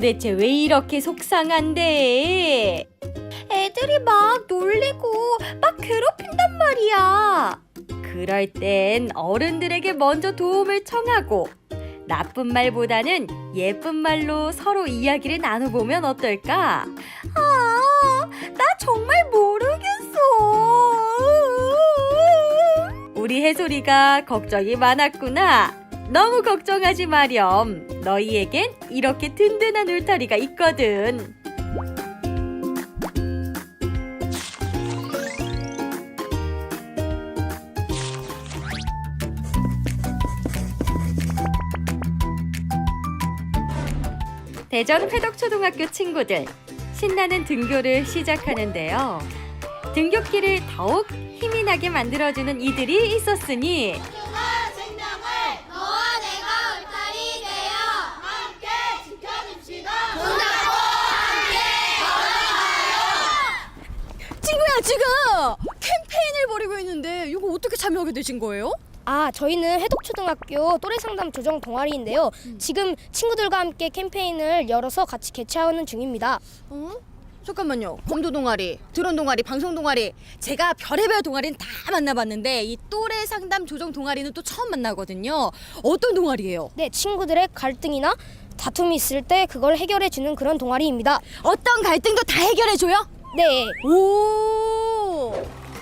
도대체 왜 이렇게 속상한데? 애들이 막 놀리고 막 괴롭힌단 말이야. 그럴 땐 어른들에게 먼저 도움을 청하고 나쁜 말보다는 예쁜 말로 서로 이야기를 나눠보면 어떨까? 아, 나 정말 모르겠어. 우리 해솔이가 걱정이 많았구나. 너무 걱정하지 마렴. 너희에겐 이렇게 든든한 울타리가 있거든. 대전 회덕초등학교 친구들 신나는 등교를 시작하는데요. 등굣길을 더욱 힘이 나게 만들어주는 이들이 있었으니 소중한 생명을 너와 내가 울타리 되어 함께 지켜줍시다. 손잡고 함께 친구야 지금 캠페인을 벌이고 있는데 이거 어떻게 참여하게 되신 거예요? 아, 저희는 해독초등학교 또래 상담 조정 동아리인데요. 지금 친구들과 함께 캠페인을 열어서 같이 개최하는 중입니다. 어? 잠깐만요. 검도 동아리, 드론 동아리, 방송 동아리. 제가 별의별 동아리는 다 만나봤는데 이 또래 상담 조정 동아리는 또 처음 만나거든요. 어떤 동아리예요? 네, 친구들의 갈등이나 다툼이 있을 때 그걸 해결해 주는 그런 동아리입니다. 어떤 갈등도 다 해결해 줘요? 네. 오.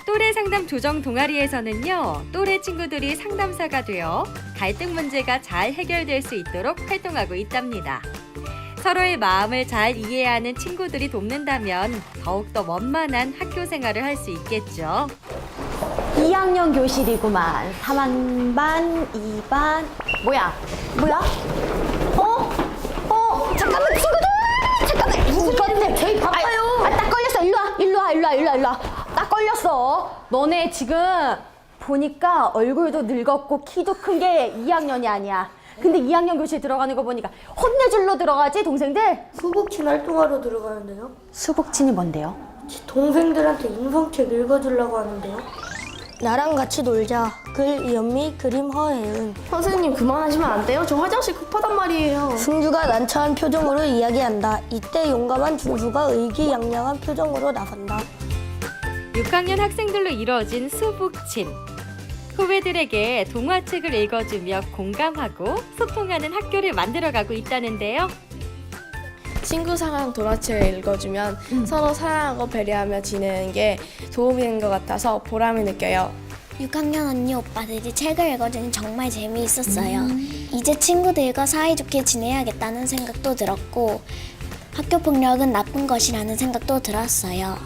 또래 상담 조정 동아리에서는요 또래 친구들이 상담사가 되어 갈등 문제가 잘 해결될 수 있도록 활동하고 있답니다. 서로의 마음을 잘 이해하는 친구들이 돕는다면 더욱더 원만한 학교 생활을 할 수 있겠죠. 2학년 교실이구만. 3학반, 2반. 뭐야? 뭐야? 어? 어? 잠깐만, 친구들! 잠깐만! 무슨 건데? 저희 바빠요. 아, 딱 걸렸어. 일로 와. 일로 와. 일로 와. 일로 와. 일로 와. 딱 걸렸어. 너네 지금 보니까 얼굴도 늙었고 키도 큰 게 2학년이 아니야. 근데 2학년 교실 들어가는 거 보니까 혼내줄로 들어가지, 동생들? 수복친 활동하러 들어가는데요. 수복친이 뭔데요? 제 동생들한테 인성책 읽어주려고 하는데요. 나랑 같이 놀자. 글 이연미, 그림 허혜은. 선생님 그만하시면 안 돼요? 저 화장실 급하단 말이에요. 승주가 난처한 표정으로 이야기한다. 이때 용감한 준수가 의기양양한 표정으로 나선다. 6학년 학생들로 이루어진 수북친. 후배들에게 동화책을 읽어주며 공감하고 소통하는 학교를 만들어가고 있다는데요. 친구 사랑 동화책을 읽어주면 서로 사랑하고 배려하며 지내는 게 도움이 되는 것 같아서 보람을 느껴요. 6학년 언니 오빠들이 책을 읽어주니 정말 재미있었어요. 이제 친구들과 사이좋게 지내야겠다는 생각도 들었고 학교 폭력은 나쁜 것이라는 생각도 들었어요.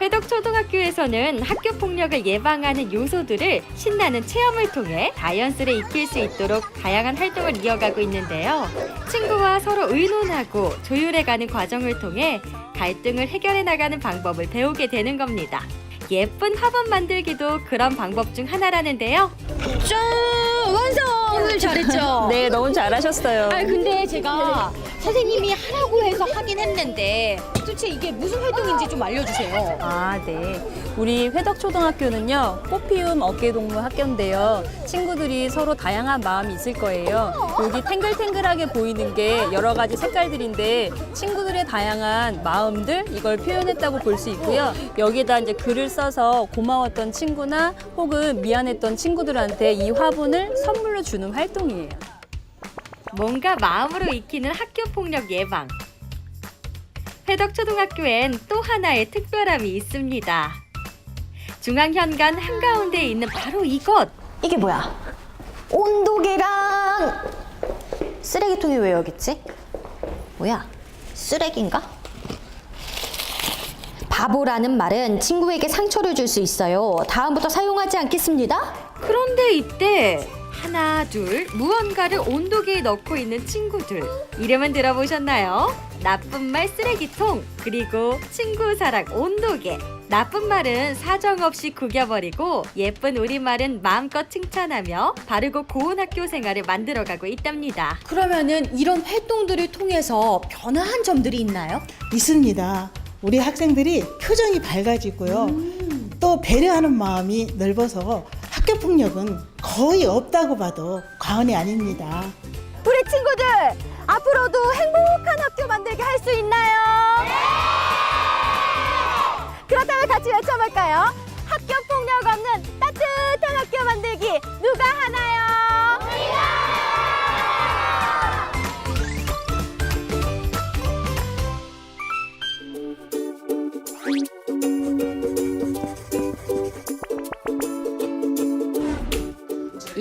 회덕초등학교에서는 학교 폭력을 예방하는 요소들을 신나는 체험을 통해 자연스레 익힐 수 있도록 다양한 활동을 이어가고 있는데요. 친구와 서로 의논하고 조율해가는 과정을 통해 갈등을 해결해 나가는 방법을 배우게 되는 겁니다. 예쁜 화분 만들기도 그런 방법 중 하나라는데요. 짠! 완성! 오늘 잘했죠? 네, 너무 잘하셨어요. 아 근데 제가 선생님이 하라고 해서 하긴 했는데 도대체 이게 무슨 활동인지 좀 알려주세요. 아, 네. 우리 회덕초등학교는요, 꽃피움 어깨동무 학교인데요. 친구들이 서로 다양한 마음이 있을 거예요. 여기 탱글탱글하게 보이는 게 여러 가지 색깔들인데, 친구들의 다양한 마음들, 이걸 표현했다고 볼 수 있고요. 여기에다 이제 글을 써서 고마웠던 친구나 혹은 미안했던 친구들한테 이 화분을 선물로 주는 활동 이에요. 뭔가 마음으로 익히는 학교 폭력 예방. 회덕초등학교엔 또 하나의 특별함이 있습니다. 중앙현관 한가운데에 있는 바로 이곳. 이게 뭐야? 온도계랑 쓰레기통이 왜 여기 있지? 뭐야? 쓰레기인가? 바보라는 말은 친구에게 상처를 줄 수 있어요. 다음부터 사용하지 않겠습니다. 그런데 이때 하나, 둘, 무언가를 온도계에 넣고 있는 친구들. 이름은 들어보셨나요? 나쁜 말 쓰레기통, 그리고 친구 사랑 온도계. 나쁜 말은 사정없이 구겨버리고 예쁜 우리말은 마음껏 칭찬하며 바르고 고운 학교 생활을 만들어가고 있답니다. 그러면은 이런 활동들을 통해서 변화한 점들이 있나요? 있습니다. 우리 학생들이 표정이 밝아지고요. 또 배려하는 마음이 넓어서 학교 폭력은 거의 없다고 봐도 과언이 아닙니다. 우리 친구들 앞으로도 행복한 학교 만들게 할 수 있나요? 그렇다면 같이 외쳐볼까요? 학교 폭력 없는 따뜻한 학교 만들기 누가 하나요?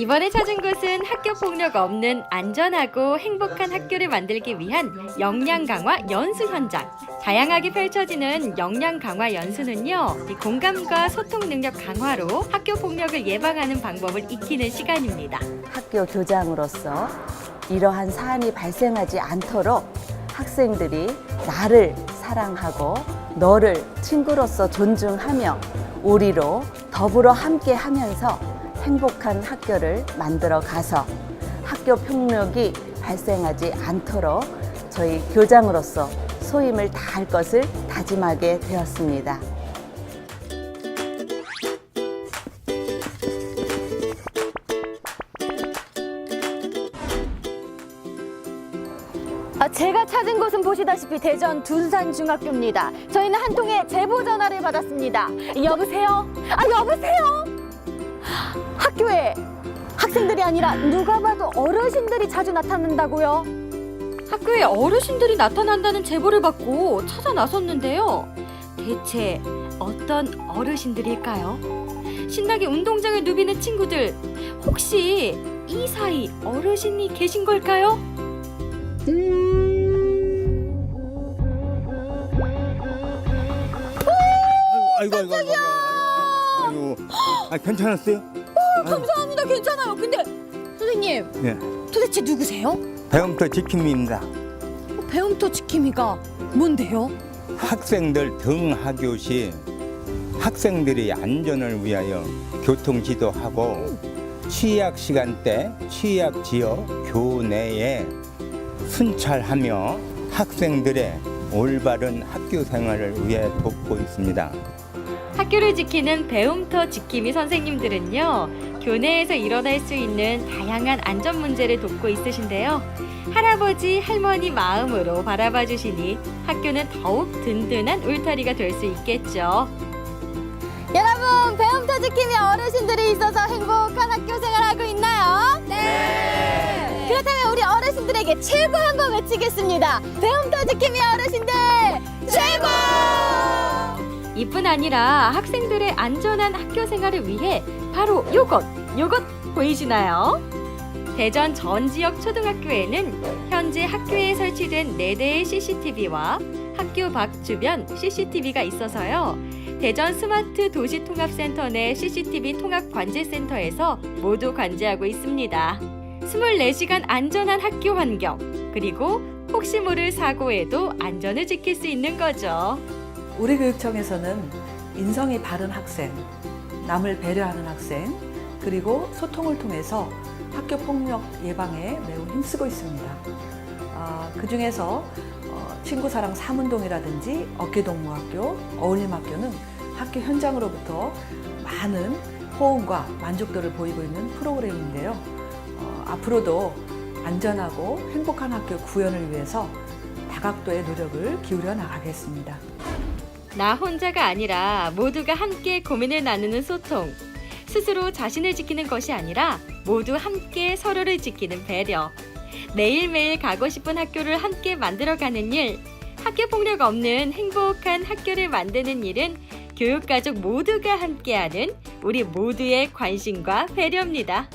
이번에 찾은 곳은 학교 폭력 없는 안전하고 행복한 학교를 만들기 위한 역량 강화 연수 현장. 다양하게 펼쳐지는 역량 강화 연수는요, 이 공감과 소통 능력 강화로 학교 폭력을 예방하는 방법을 익히는 시간입니다. 학교 교장으로서 이러한 사안이 발생하지 않도록 학생들이 나를 사랑하고 너를 친구로서 존중하며 우리로 더불어 함께 하면서 행복한 학교를 만들어 가서 학교 폭력이 발생하지 않도록 저희 교장으로서 소임을 다할 것을 다짐하게 되었습니다. 아, 제가 찾은 곳은 보시다시피 대전 둔산중학교입니다. 저희는 한 통의 제보 전화를 받았습니다. 여보세요? 아, 여보세요? 학교에 학생들이 아니라 누가 봐도 어르신들이 자주 나타난다고요? 학교에 어르신들이 나타난다는 제보를 받고 찾아 나섰는데요. 대체 어떤 어르신들일까요? 신나게 운동장을 누비는 친구들, 혹시 이 사이 어르신이 계신 걸까요? 아이고 아이고 아이고 아이고 아 괜찮았어요? 감사합니다. 괜찮아요. 근데 선생님, 예 도대체 누구세요? 배움터 지킴입니다 배움터 지킴이가 뭔데요? 학생들 등하교 시 학생들의 안전을 위하여 교통 지도하고 취약 시간대 취약 지역 교내에 순찰하며 학생들의 올바른 학교 생활을 위해 돕고 있습니다. 학교를 지키는 배움터 지킴이 선생님들은요, 교내에서 일어날 수 있는 다양한 안전 문제를 돕고 있으신데요. 할아버지, 할머니 마음으로 바라봐 주시니 학교는 더욱 든든한 울타리가 될 수 있겠죠. 여러분, 배움터 지킴이 어르신들이 있어서 행복한 학교 생활하고 있나요? 네. 그렇다면 우리 어르신들에게 최고 한번 외치겠습니다. 배움터 지킴이 어르신들 최고! 이뿐 아니라 학생들의 안전한 학교 생활을 위해 바로 요것, 요것 보이시나요? 대전 전 지역 초등학교에는 현재 학교에 설치된 4대의 CCTV와 학교 밖 주변 CCTV가 있어서요. 대전 스마트 도시 통합센터 내 CCTV 통합 관제센터에서 모두 관제하고 있습니다. 24시간 안전한 학교 환경, 그리고 혹시 모를 사고에도 안전을 지킬 수 있는 거죠. 우리 교육청에서는 인성이 바른 학생, 남을 배려하는 학생, 그리고 소통을 통해서 학교 폭력 예방에 매우 힘쓰고 있습니다. 아, 그 중에서 어, 친구사랑 삼운동이라든지 어깨동무학교, 어울림학교는 학교 현장으로부터 많은 호응과 만족도를 보이고 있는 프로그램인데요. 어, 앞으로도 안전하고 행복한 학교 구현을 위해서 다각도의 노력을 기울여 나가겠습니다. 나 혼자가 아니라 모두가 함께 고민을 나누는 소통. 스스로 자신을 지키는 것이 아니라 모두 함께 서로를 지키는 배려. 매일매일 가고 싶은 학교를 함께 만들어가는 일. 학교 폭력 없는 행복한 학교를 만드는 일은 교육가족 모두가 함께하는 우리 모두의 관심과 배려입니다.